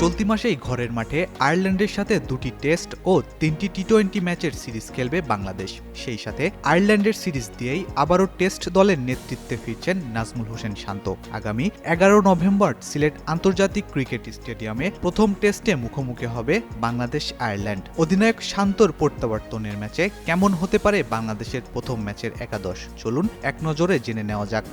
চলতি মাসেই ঘরের মাঠে আয়ারল্যান্ডের সাথে দুটি টেস্ট ও তিনটি টি টোয়েন্টি ম্যাচের সিরিজ খেলবে বাংলাদেশ। সেই সাথে আয়ারল্যান্ডের সিরিজ দিয়েই আবারও টেস্ট দলের নেতৃত্বে ফিরছেন নাজমুল হোসেন শান্ত। আগামী এগারো নভেম্বর সিলেট আন্তর্জাতিক ক্রিকেট স্টেডিয়ামে প্রথম টেস্টে মুখোমুখি হবে বাংলাদেশ আয়ারল্যান্ড। অধিনায়ক শান্তর প্রত্যাবর্তনের ম্যাচে কেমন হতে পারে বাংলাদেশের প্রথম ম্যাচের একাদশ? চলুন এক নজরে জেনে নেওয়া যাক।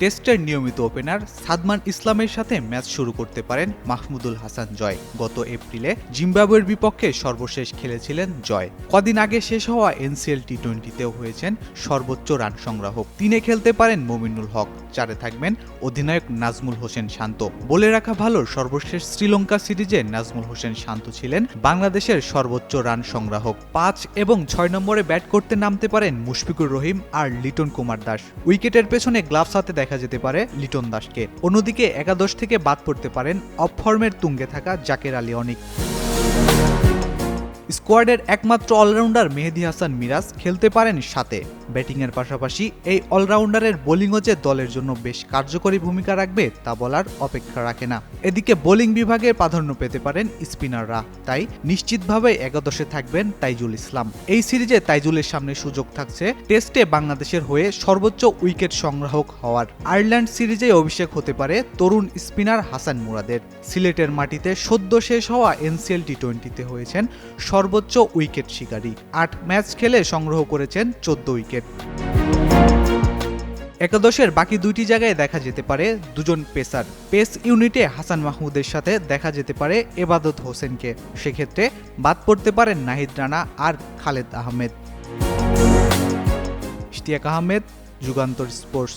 টেস্টের নিয়মিত ওপেনার সাদমান ইসলামের সাথে ম্যাচ শুরু করতে পারেন মাহমুদুল হাসান জয়। গত এপ্রিলে জিম্বাবুয়ের বিপক্ষে সর্বশেষ খেলেছিলেন জয়। কদিন আগে শেষ হওয়া এনসিএল টি টোয়েন্টিতেও হয়েছেন সর্বোচ্চ রান সংগ্রাহক। তিনে খেলতে পারেন মমিনুল হক, চারে থাকবেন অধিনায়ক নাজমুল হোসেন শান্ত। বলে রাখা ভালো, সর্বশেষ শ্রীলঙ্কা সিরিজে নাজমুল হোসেন শান্ত ছিলেন বাংলাদেশের সর্বোচ্চ রান সংগ্রাহক। পাঁচ এবং ছয় নম্বরে ব্যাট করতে নামতে পারেন মুশফিকুর রহিম আর লিটন কুমার দাস। উইকেটের পেছনে গ্লাভস হাতে দেখা যেতে পারে লিটন দাসকে। অন্যদিকে একাদশ থেকে বাদ পড়তে পারেন অফ ফর্মের তুঙ্গে থাকা জাকের আলী অনিক। স্কোয়াডের একমাত্র অলরাউন্ডার মেহেদি হাসান মিরাজ খেলতে পারেন সাথে। ব্যাটিংয়ের পাশাপাশি এই অলরাউন্ডারের বোলিংও যে দলের জন্য বেশ কার্যকরী ভূমিকা রাখবে তা বলার অপেক্ষা রাখে না। এদিকে বোলিং বিভাগে প্রাধান্য পেতে পারেন স্পিনাররা, তাই নিশ্চিতভাবে একাদশে থাকবেন তাইজুল ইসলাম। এই সিরিজে তাইজুলের সামনে সুযোগ থাকছে টেস্টে বাংলাদেশের হয়ে সর্বোচ্চ উইকেট সংগ্রাহক হওয়ার। আয়ারল্যান্ড সিরিজে অভিষেক হতে পারে তরুণ স্পিনার হাসান মুরাদের। সিলেটের মাটিতে সদ্য শেষ হওয়া এনসিএল টি টোয়েন্টিতে হয়েছেন সর্বোচ্চ উইকেট শিকারী। আট ম্যাচ খেলে সংগ্রহ করেছেন চোদ্দ উইকেট। একাদশের বাকি দুইটি জায়গায় দেখা যেতে পারে দুজন পেসার। পেস ইউনিটে হাসান মাহমুদের সাথে দেখা যেতে পারে এবাদত হোসেনকে। সেক্ষেত্রে বাদ পড়তে পারেন নাহিদ রানা আর খালেদ আহমেদ। ইশতিয়াক আহমেদ, যুগান্তর স্পোর্টস।